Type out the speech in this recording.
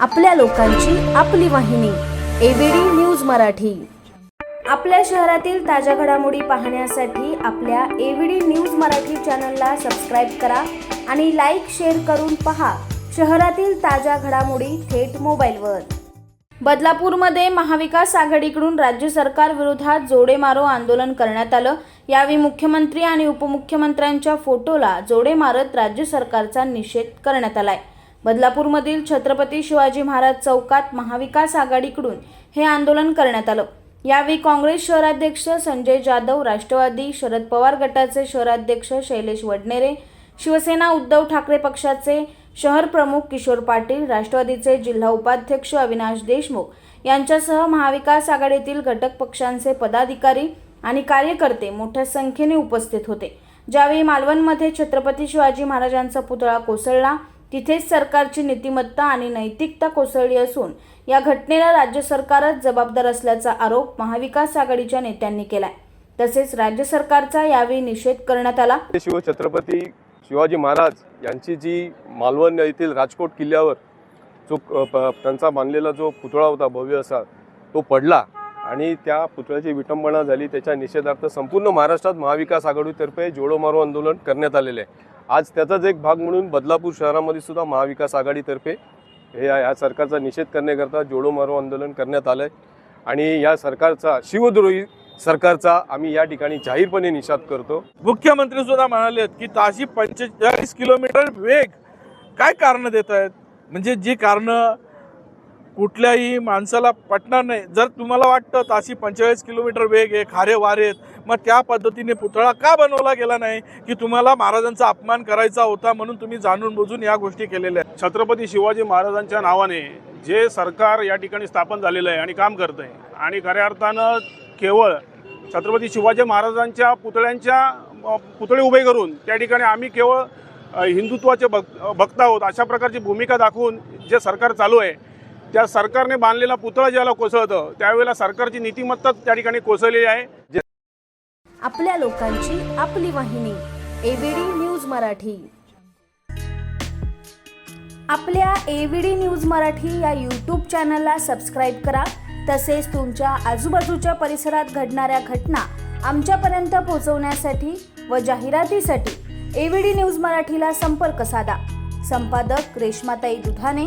आपल्या लोकांची आपली वाहिनी. ABD news Marathi. आपल्या शहरातील ताज्या घडामोडी पाहण्यासाठी आपल्या एबीडी न्यूज मराठी चॅनलला सबस्क्राईब करा आणि लाईक शेअर करून पहा शहरातील ताज्या घडामोडी थेट मोबाईलवर. बदलापूरमध्ये महाविकास आघाडीकडून राज्य सरकार विरोधात जोडेमारो आंदोलन करण्यात आलं. यावेळी मुख्यमंत्री आणि उपमुख्यमंत्र्यांच्या फोटोला जोडे मारत राज्य सरकारचा निषेध करण्यात आलाय. बदलापूरमधील छत्रपती शिवाजी महाराज चौकात महाविकास आघाडीकडून हे आंदोलन करण्यात आलं. यावेळी काँग्रेस शहराध्यक्ष संजय जाधव राष्ट्रवादी शरद पवार गटाचे शहराध्यक्ष शैलेश वडनेरे शिवसेना उद्धव ठाकरे पक्षाचे शहर प्रमुख किशोर पाटील राष्ट्रवादीचे जिल्हा उपाध्यक्ष अविनाश देशमुख यांच्यासह महाविकास आघाडीतील घटक पक्षांचे पदाधिकारी आणि कार्यकर्ते मोठ्या संख्येने उपस्थित होते. ज्यावेळी मालवणमध्ये छत्रपती शिवाजी महाराजांचा पुतळा कोसळला तिथेच सरकारची नीतिमत्ता आणि नैतिकता कोसळली असून या घटनेला राज्य सरकारच जबाबदार असल्याचा आरोप महाविकास आघाडीच्या नेत्यांनी केलाय. तसेच राज्य सरकारचा यावेळी निषेध करण्यात आला. शिवछत्रपती शिवाजी महाराज यांची जी मालवण येथील राजकोट किल्ल्यावर जो त्यांचा बांधलेला जो पुतळा होता भव्य असा तो पडला. आणि त्या पुतळ्याची विटंबना झाली त्याच्या निषेधार्थ संपूर्ण महाराष्ट्रात महाविकास आघाडीतर्फे जोडो मारो आंदोलन करण्यात आलेले आहे. आज त्याचाच एक भाग म्हणून बदलापूर शहरामध्ये सुद्धा महाविकास आघाडीतर्फे हे या या सरकारचा निषेध करण्याकरता जोडो मारो आंदोलन करण्यात आलं आहे आणि या सरकारचा शिवद्रोही सरकारचा आम्ही या ठिकाणी जाहीरपणे निषेध करतो. मुख्यमंत्री सुद्धा म्हणाले की ताशी पंचेचाळीस किलोमीटर वेग काय कारण देत आहेत? म्हणजे जी कारणं कुठल्याही माणसाला पटणार नाही. जर तुम्हाला वाटतं ताशी पंचेचाळीस किलोमीटर वेग आहे खारे वारे आहेत मग त्या पद्धतीने पुतळा का बनवला गेला नाही की तुम्हाला महाराजांचा अपमान करायचा होता म्हणून तुम्ही जाणून बुजून या गोष्टी केलेल्या आहेत. छत्रपती शिवाजी महाराजांच्या नावाने जे सरकार या ठिकाणी स्थापन झालेलं आहे आणि काम करतं आहे आणि खऱ्या अर्थानं केवळ छत्रपती शिवाजी महाराजांच्या पुतळ्यांच्या पुतळे उभे करून त्या ठिकाणी आम्ही केवळ हिंदुत्वाचे भक्त भक्त आहोत अशा प्रकारची भूमिका दाखवून जे सरकार चालू आहे त्या सरकारने बांधलेला पुतळा ज्याला कोसळतं त्यावेळेला सरकारची नीतिमत्ता त्या ठिकाणी कोसळलेली आहे. आपल्या लोकांची आपली वाहिनी एबीडी न्यूज मराठी. आपल्या एबीडी न्यूज मराठी या यूट्यूब चॅनलला सबस्क्राईब करा. तसेच तुमच्या आजूबाजूच्या परिसरात घडणाऱ्या घटना आमच्यापर्यंत पोहोचवण्यासाठी व जाहिरातीसाठी एबीडी न्यूज मराठीला संपर्क साधा. संपादक रेश्माताई Dudhane